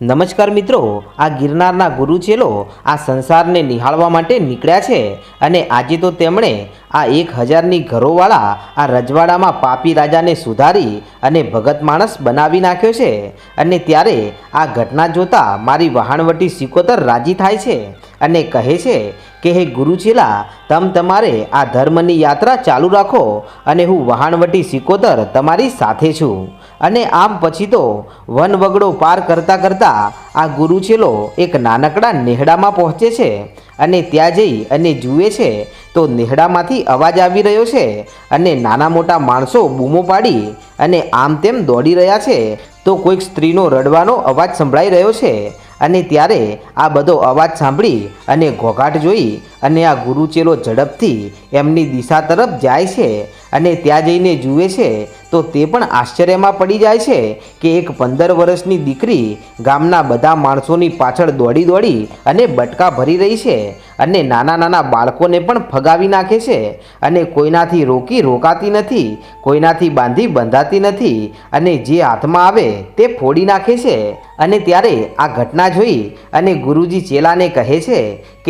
નમસ્કાર મિત્રો, આ ગિરનારના ગુરુ ચેલો આ સંસારને નિહાળવા માટે નીકળ્યા છે અને આજે તો તેમણે આ એક હજારની ઘરોવાળા આ રજવાડામાં પાપી રાજાને સુધારી અને ભગત માણસ બનાવી નાખ્યો છે અને ત્યારે આ ઘટના જોતા મારી વહાણવટી સિકોતર રાજી થાય છે અને કહે છે કે, હે ગુરુચેલા તમ તમારે આ ધર્મની યાત્રા ચાલુ રાખો અને હું વહાણવટી સિકોતર તમારી સાથે છું. અને આમ પછી તો વન વગડો પાર કરતાં કરતાં આ ગુરુચેલો એક નાનકડા નેહડામાં પહોંચે છે અને ત્યાં જઈ અને જુએ છે તો નેહડામાંથી અવાજ આવી રહ્યો છે અને નાના મોટા માણસો બૂમો પાડી અને આમ તેમ દોડી રહ્યા છે તો કોઈક સ્ત્રીનો રડવાનો અવાજ સંભળાઈ રહ્યો છે અને ત્યારે આ બધો અવાજ સાંભળી અને ઘોઘાટ જોઈ અને આ ગુરુચેલો ઝડપથી એમની દિશા તરફ જાય છે અને ત્યાં જઈને જુએ છે, તો તે પણ આશ્ચર્યમાં પડી જાય છે કે એક પંદર વર્ષની દીકરી ગામના બધા માણસોની પાછળ દોડી દોડી અને બટકા ભરી રહી છે અને નાના નાના બાળકોને પણ ફગાવી નાખે છે અને કોઈનાથી રોકી રોકાતી નથી, કોઈનાથી બાંધી બંધાતી નથી અને જે હાથમાં આવે તે ફોડી નાખે છે. અને ત્યારે આ ઘટના જોઈ અને ગુરુજી ચેલાને કહે છે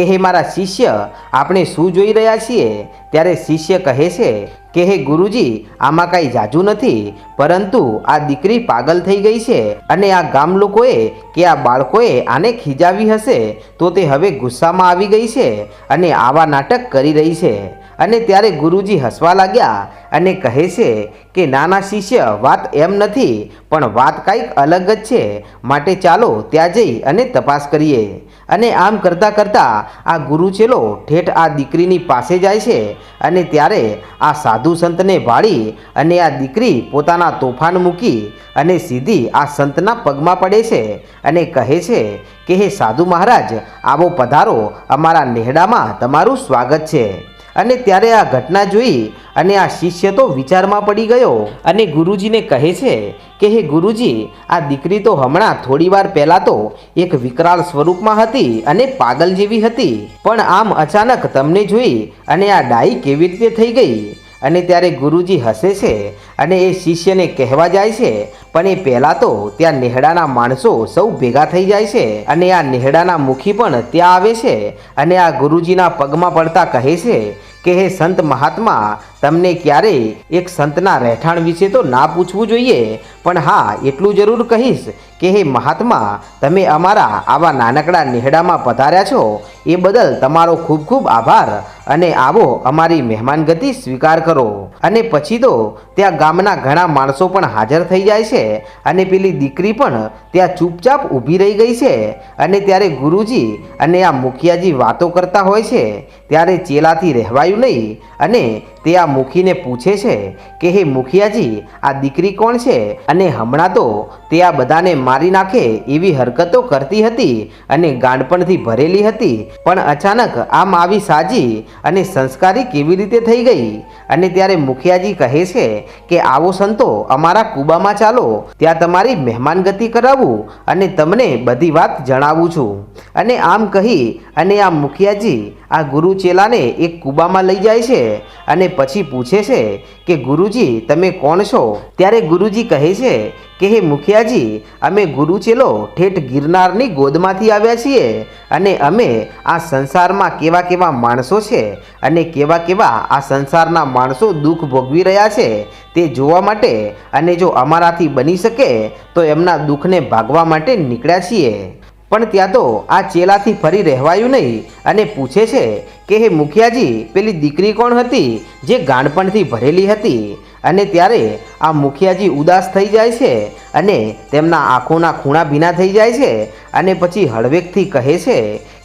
કે હે મારા શિષ્ય, આપણે શું જોઈ રહ્યા છીએ? ત્યારે શિષ્ય કહે છે કે હે ગુરુજી, આમાં કાંઈ જાજુ નથી, પરંતુ આ દીકરી પાગલ થઈ ગઈ છે અને આ ગામ લોકોએ કે આ બાળકોએ આને ખીજાવી હશે, તો તે હવે ગુસ્સામાં આવી ગઈ છે અને આવા નાટક કરી રહી છે. અને ત્યારે ગુરુજી હસવા લાગ્યા અને કહે છે કે, નાના શિષ્ય, વાત એમ નથી, પણ વાત કાંઈક અલગ જ છે. માટે ચાલો ત્યાં જઈ અને તપાસ કરીએ. અને આમ કરતાં કરતાં આ ગુરુચેલો ઠેઠ આ દીકરીની પાસે જાય છે અને ત્યારે આ સાધુ સંતને ભાળી અને આ દીકરી પોતાના તોફાન મૂકી અને સીધી આ સંતના પગમાં પડે છે અને કહે છે કે, હે સાધુ મહારાજ, આવો પધારો. અમારા નેહડામાં તમારું સ્વાગત છે. અને ત્યારે આ ઘટના જોઈ અને આ શિષ્ય તો વિચારમાં પડી ગયો. અને ગુરુજીને કહે છે કે, હે ગુરુજી, આ દીકરી તો હમણાં થોડી વાર પહેલાં તો એક વિકરાળ સ્વરૂપમાં હતી અને પાગલ જેવી હતી. પણ આમ અચાનક તમને જોઈ અને આ ડાઈ કેવી રીતે થઈ ગઈ? અને ત્યારે ગુરુજી હસે છે અને એ શિષ્યને કહેવા જાય છે, પણ એ પહેલાં તો ત્યાં નેહડાના માણસો સૌ ભેગા થઈ જાય છે અને આ નેહડાના મુખી પણ ત્યાં આવે છે. અને આ ગુરુજીના પગમાં પડતા કહે છે કે હે સંત મહાત્મા તમને ક્યારેય એક સંતના રહેઠાણ વિશે તો ના પૂછવું જોઈએ, પણ હા, એટલું જરૂર કહીશ કે હે મહાત્મા, તમે અમારા આવા નાનકડા નેહડામાં પધાર્યા છો, એ બદલ તમારો ખૂબ ખૂબ આભાર અને આવો અમારી મહેમાનગતિ સ્વીકાર કરો. અને પછી તો ત્યાં ગામના ઘણા માણસો પણ હાજર થઈ જાય છે અને પેલી દીકરી પણ ત્યાં ચૂપચાપ ઊભી રહી ગઈ છે અને ત્યારે ગુરુજી અને આ મુખિયાજી વાતો કરતા હોય છે, ત્યારે ચેલાથી રહેવાયું નહીં અને તે આ મુખીને પૂછે છે કે, હે મુખિયાજી, આ દીકરી કોણ છે? અને હમણાં તો તે આ બધાને મારી નાખે એવી હરકતો કરતી હતી અને ગાંડપણથી ભરેલી હતી. પણ અચાનક આમ આવી સાજી અને સંસ્કારી કેવી રીતે થઈ ગઈ? અને ત્યારે મુખિયાજી કહે છે કે, આવો સંતો, અમારા કુબામાં ચાલો. ત્યાં તમારી મહેમાનગતિ કરાવું અને તમને બધી વાત જણાવું છું. અને આમ કહી અને આ મુખિયાજી આ ગુરુ ચેલાને એક કુબામાં લઈ જાય છે. અને પછી પૂછે છે કે, ગુરુજી, તમે કોણ છો? ત્યારે ગુરુજી કહે છે કે, હે મુખિયાજી, અમે ગુરુચેલો ઠેઠ ગિરનારની ગોદમાંથી આવ્યા છીએ અને અમે આ સંસારમાં કેવા કેવા માણસો છે અને કેવા કેવા આ સંસારના માણસો દુઃખ ભોગવી રહ્યા છે તે જોવા માટે અને જો અમારાથી બની શકે તો એમના દુઃખને ભાગવા માટે નીકળ્યા છીએ. પણ ત્યાં તો આ ચેલાથી ફરી રહેવાયું નહીં અને પૂછે છે કે, હે મુખિયાજી, પેલી દીકરી કોણ હતી જે ગાંડપણથી ભરેલી હતી? અને ત્યારે આ મુખિયાજી ઉદાસ થઈ જાય છે અને તેમના આંખોના ખૂણા ભીના થઈ જાય છે અને પછી હળવેકથી કહે છે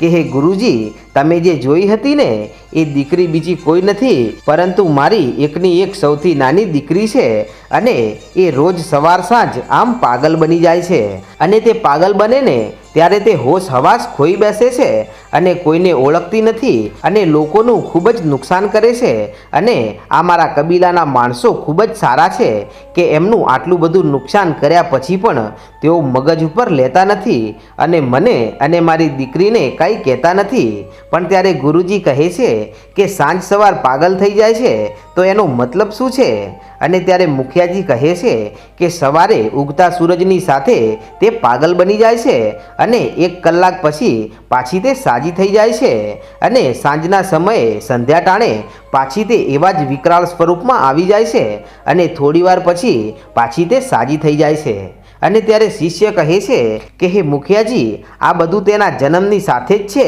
કે હે ગુરુજી, તમે જે જોઈ હતી ને, એ દીકરી બીજી કોઈ નથી, પરંતુ મારી એકની એક સૌથી નાની દીકરી છે અને એ રોજ સવાર સાંજ આમ પાગલ બની જાય છે. અને તે પાગલ બને ને, ત્યારે તે હોશ હવાસ ખોઈ બેસે છે અને કોઈને ઓળખતી નથી અને લોકોનું ખૂબ જ નુકસાન કરે છે. અને આ મારા કબીલાના માણસો ખૂબ જ સારા છે કે એમનું આટલું બધું નુકસાન કર્યા પછી પણ તેઓ મગજ ઉપર લેતા નથી. અને મને અને મારી દીકરીને કાંઈ કાંઈ કહેતા નથી. પણ ત્યારે ગુરુજી કહે છે કે સાંજ સવાર પાગલ થઈ જાય છે, તો એનો મતલબ શું છે? અને ત્યારે મુખિયાજી કહે છે કે સવારે ઉગતા સૂરજની સાથે તે પાગલ બની જાય છે અને એક કલાક પછી પાછી તે સાજી થઈ જાય છે. અને સાંજના સમયે સંધ્યા ટાણે પાછી તે એવા જ વિકરાળ સ્વરૂપમાં આવી જાય છે અને થોડીવાર પછી પાછી તે સાજી થઈ જાય છે. અને ત્યારે શિષ્ય કહે છે કે, હે મુખિયાજી, આ બધું તેના જન્મની સાથે જ છે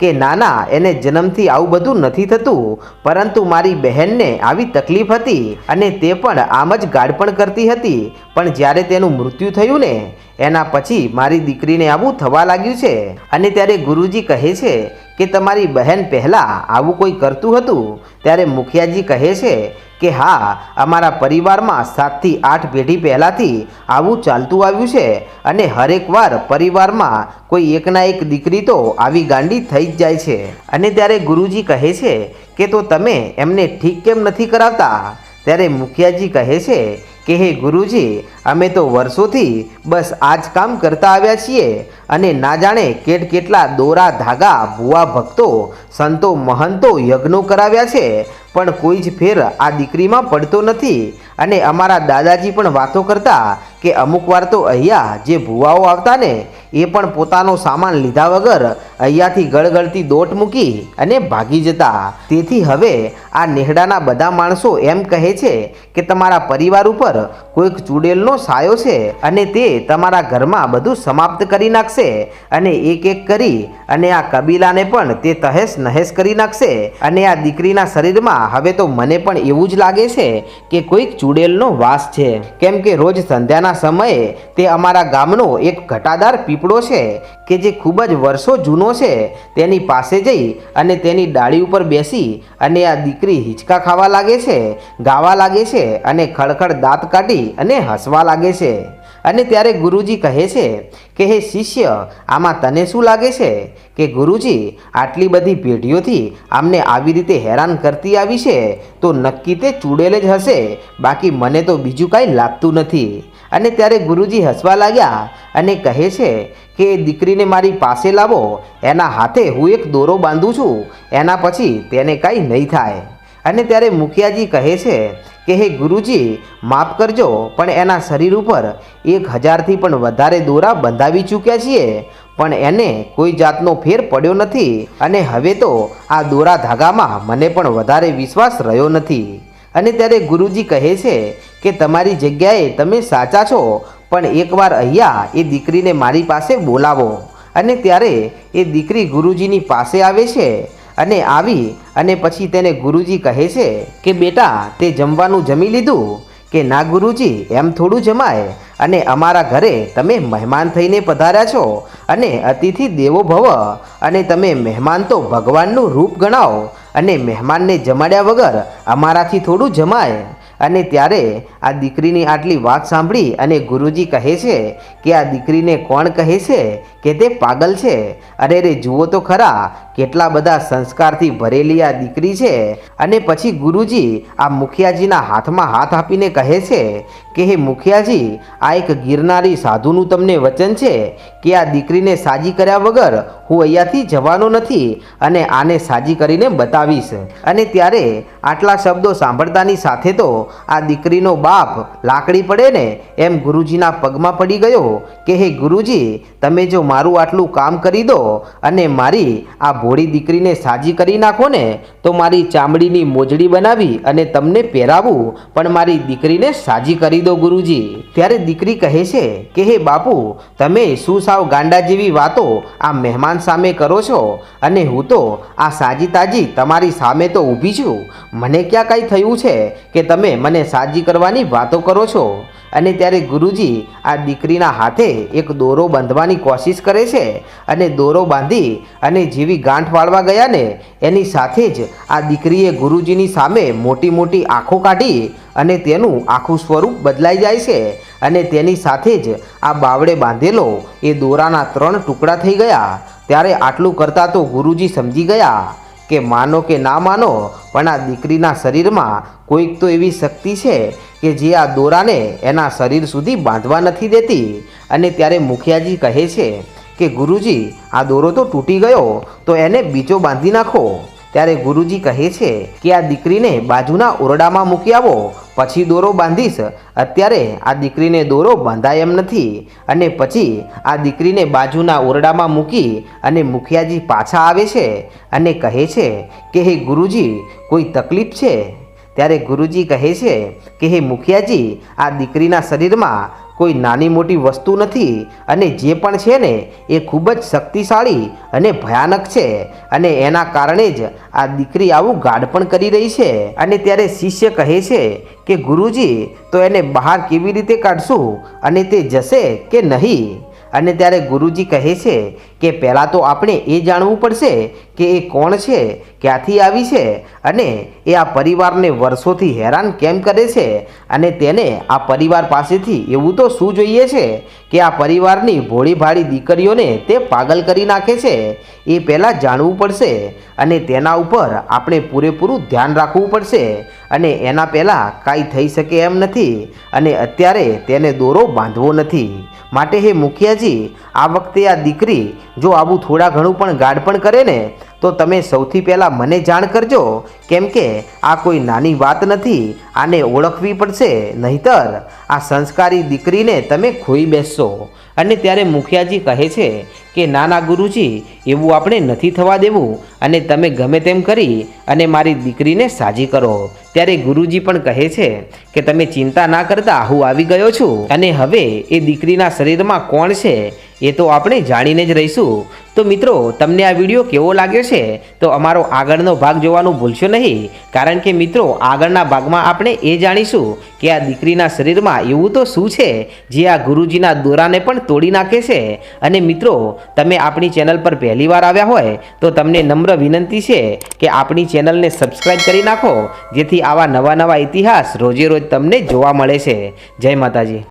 કે નાના, એને જન્મથી આવું બધું નથી થતું, પરંતુ મારી બહેનને આવી તકલીફ હતી અને તે પણ આમ જ ગાળપણ કરતી હતી. પણ જ્યારે તેનું મૃત્યુ થયું ને, એના પછી મારી દીકરીને આવું થવા લાગ્યું છે. અને ત્યારે ગુરુજી કહે છે કે, તમારી બહેન પહેલાં આવું કોઈ કરતું હતું? ત્યારે મુખિયાજી કહે છે કે હા, અમારા પરિવારમાં સાતથી આઠ પેઢી પહેલાંથી આવું ચાલતું આવ્યું છે અને હરેક વાર પરિવારમાં કોઈ એકના એક દીકરી તો આવી ગાંડી થઈ જ જાય છે. અને ત્યારે ગુરુજી કહે છે કે, તો તમે એમને ઠીક કેમ નથી કરાવતા? ત્યારે મુખિયાજી કહે છે કે, હે ગુરુજી, અમે તો વર્ષોથી બસ આ જ કામ કરતા આવ્યા છીએ અને ના જાણે કેટ કેટલા દોરા ધાગા ભુવા ભક્તો, સંતો મહંતો યજ્ઞો કરાવ્યા છે પણ કોઈ જ ફેર આ દીકરીમાં પડતો નથી. અને અમારા દાદાજી પણ વાતો કરતા કે અમુક વાર તો અહીંયા જે ભુવાઓ આવતા ને એ પણ પોતાનો સામાન લીધા વગર અહીંયાથી ગળગળતી દોટ મૂકી અને ભાગી જતા. તેથી હવે આ નેહડાના બધા માણસો એમ કહે છે કે તમારા પરિવાર ઉપર કોઈક ચૂડેલનો સાયો છે અને તે તમારા ઘરમાં બધું સમાપ્ત કરી નાખશે અને એક એક કરી અને આ કબીલાને પણ તે તહેસ નહેસ કરી નાખશે અને આ દીકરીના શરીરમાં હવે તો મને પણ એવું જ લાગે છે કે કોઈક ચૂડેલનો વાસ છે. કેમ કે રોજ સંધ્યાના સમયે તે અમારા ગામનો એક ઘટાદાર પીપળો છે કે જે ખૂબ જ વર્ષો જૂનો છે, તેની પાસે જઈ અને તેની ડાળી ઉપર બેસી અને આ દીકરી હિંચકા ખાવા લાગે છે, ગાવા લાગે છે અને ખડખડ દાંત કાઢી અને હસવા લાગે છે. અને ત્યારે ગુરુજી કહે છે કે, હે શિષ્ય, આમાં તને શું લાગે છે? કે ગુરુજી, આટલી બધી પેઢીઓથી આમને આવી રીતે હેરાન કરતી આવી છે, તો નક્કી તે ચૂડેલ જ હશે, બાકી મને તો બીજું કાંઈ લાગતું નથી. અને ત્યારે ગુરુજી હસવા લાગ્યા અને કહે છે કે, દીકરીને મારી પાસે લાવો, એના હાથે હું એક દોરો બાંધું છું, એના પછી તેને કાંઈ નહીં થાય. અને ત્યારે મુખિયાજી કહે છે કે, હે ગુરુજી, માફ કરજો, પણ એના શરીર ઉપર એક હજારથી પણ વધારે દોરા બંધાવી ચૂક્યા છીએ, પણ એને કોઈ જાતનો ફેર પડ્યો નથી અને હવે તો આ દોરા ધાગામાં મને પણ વધારે વિશ્વાસ રહ્યો નથી. અને ત્યારે ગુરુજી કહે છે કે તમારી જગ્યાએ તમે સાચા છો, પણ એકવાર અહીંયા એ દીકરીને મારી પાસે બોલાવો. અને ત્યારે એ દીકરી ગુરુજીની પાસે આવે છે અને આવી અને પછી તેને ગુરુજી કહે છે કે, બેટા, તે જમવાનું જમી લીધું? કે ના ગુરુજી, એમ થોડું જમાય? અને અમારા ઘરે તમે મહેમાન થઈને પધાર્યા છો? અને અતિથિ દેવો ભવ, અને તમે મહેમાન તો ભગવાનનું રૂપ ગણાવો? અને મહેમાનને જમાડ્યા વગર અમારાથી થોડું જમાય? અને ત્યારે આ દીકરીની આટલી વાત સાંભળી અને ગુરુજી કહે છે કે આ દીકરીને કોણ કહે છે કે તે પાગલ છે? અરે રે, જુઓ તો ખરા કેટલા બધા સંસ્કારથી ભરેલી આ દીકરી છે? અને પછી ગુરુજી, આ મુખિયાજીના હાથમાં હાથ આપીને કહે છે કે, હે મુખિયાજી, આ એક ગિરનારી સાધુનું તમને વચન છે કે આ દીકરીને સાજી કર્યા વગર હું અહીંયાથી જવાનો નથી અને આને સાજી કરીને બતાવીશ. અને ત્યારે આટલા શબ્દો સાંભળતાની સાથે તો આ દીકરીનો બાપ લાકડી પડે ને એમ ગુરુજીના પગમાં પડી ગયો કે, હે ગુરુજી, તમે જો મારું આટલું કામ કરી દો અને મારી આ ભોળી દીકરીને સાજી કરી નાખો ને તો મારી ચામડીની મોજડી બનાવી અને તમને પહેરાવું, પણ મારી દીકરીને સાજી કરી દો ગુરુજી. ત્યારે દીકરી કહે છે કે, હે બાપુ, તમે શું સાવ ગાંડા જેવી વાતો આ મહેમાન સામે કરો છો? અને હું તો આ સાજી તાજી તમારી સામે તો ઊભી છું. મને ક્યાં કાંઈ થયું છે કે તમે મને સાજી કરવાની વાતો કરો છો? અને ત્યારે ગુરુજી આ દીકરીના હાથે એક દોરો બાંધવાની કોશિશ કરે છે અને દોરો બાંધી અને જેવી ગાંઠ વાળવા ગયા ને એની સાથે જ આ દીકરીએ ગુરુજીની સામે મોટી મોટી આંખો કાઢી અને તેનું આખું સ્વરૂપ બદલાઈ જાય છે અને તેની સાથે જ આ બાવડે બાંધેલો એ દોરાના ત્રણ ટુકડા થઈ ગયા. ત્યારે આટલું કરતાં તો ગુરુજી સમજી ગયા કે માનો કે ના માનો, પણ આ દીકરીના શરીરમાં કોઈક તો એવી શક્તિ છે કે જે આ દોરાને એના શરીર સુધી બાંધવા નથી દેતી. અને ત્યારે મુખિયાજી કહે છે કે ગુરુજી, આ દોરો તો તૂટી ગયો, તો એને બીજો બાંધી નાખો. ત્યારે ગુરુજી કહે છે કે આ દીકરીને બાજુના ઓરડામાં મૂકી આવો, પછી દોરો બાંધીશ. અત્યારે આ દીકરીને દોરો બાંધાય એમ નથી. અને પછી આ દીકરીને બાજુના ઓરડામાં મૂકી અને મુખિયાજી પાછા આવે છે અને કહે છે કે, હે ગુરુજી, કોઈ તકલીફ છે? ત્યારે ગુરુજી કહે છે કે, હે મુખિયાજી, આ દીકરીના શરીરમાં કોઈ નાની મોટી વસ્તુ નથી અને જે પણ છે ને, એ ખૂબ જ શક્તિશાળી અને ભયાનક છે. અને એના કારણે જ આ દીકરી આવું ગાઢપણ કરી રહી છે. અને ત્યારે શિષ્ય કહે છે કે, ગુરુજી, તો એને બહાર કેવી રીતે કાઢશું? અને તે જશે કે નહીં? અને ત્યારે ગુરુજી કહે છે કે પહેલાં તો આપણે એ જાણવું પડશે કે એ કોણ છે, ક્યાંથી આવી છે અને એ આ પરિવારને વર્ષોથી હેરાન કેમ કરે છે અને તેને આ પરિવાર પાસેથી એવું તો શું જોઈએ છે કે આ પરિવારની ભોળીભાળી દીકરીઓને તે પાગલ કરી નાખે છે? એ પહેલાં જાણવું પડશે અને તેના ઉપર આપણે પૂરેપૂરું ધ્યાન રાખવું પડશે. અને એના પહેલાં કાંઈ થઈ શકે એમ નથી અને અત્યારે તેને દોરો બાંધવો નથી. માટે હે મુખિયાજી, આ વખતે આ દીકરી જો આવું થોડા ઘણું પણ ગાઢપણ કરે ને, તો તમે સૌથી પહેલાં મને જાણ કરજો, કેમ કે આ કોઈ નાની વાત નથી, આને ઓળખવી પડશે. નહીતર આ સંસ્કારી દીકરીને તમે ખોઈ બેસશો. અને ત્યારે મુખિયાજી કહે છે કે, નાના ગુરુજી, એવું આપણે નથી થવા દેવું. અને તમે ગમે તેમ કરી અને મારી દીકરીને સાજી કરો. ત્યારે ગુરુજી પણ કહે છે કે, તમે ચિંતા ના કરતા, હું આવી ગયો છું. અને હવે એ દીકરીના શરીરમાં કોણ છે, એ તો આપણે જાણીને જ રહીશું. તો મિત્રો, તમને આ વીડિયો કેવો લાગ્યો છે? તો અમારો આગળનો ભાગ જોવાનું ભૂલશો નહીં. કારણ કે મિત્રો, આગળના ભાગમાં આપણે એ જાણીશું કે આ દીકરીના શરીરમાં એવું તો શું છે, જે આ ગુરુજીના દોરાને પણ તોડી નાખે છે? અને મિત્રો, તમે આપણી ચેનલ પર પહેલી વાર આવ્યા હોય, તો તમને નમ્ર વિનંતી છે કે આપણી ચેનલને સબસ્ક્રાઈબ કરી નાખો, જેથી આવા નવા નવા ઇતિહાસ રોજે રોજ તમને જોવા મળે છે. જય માતાજી.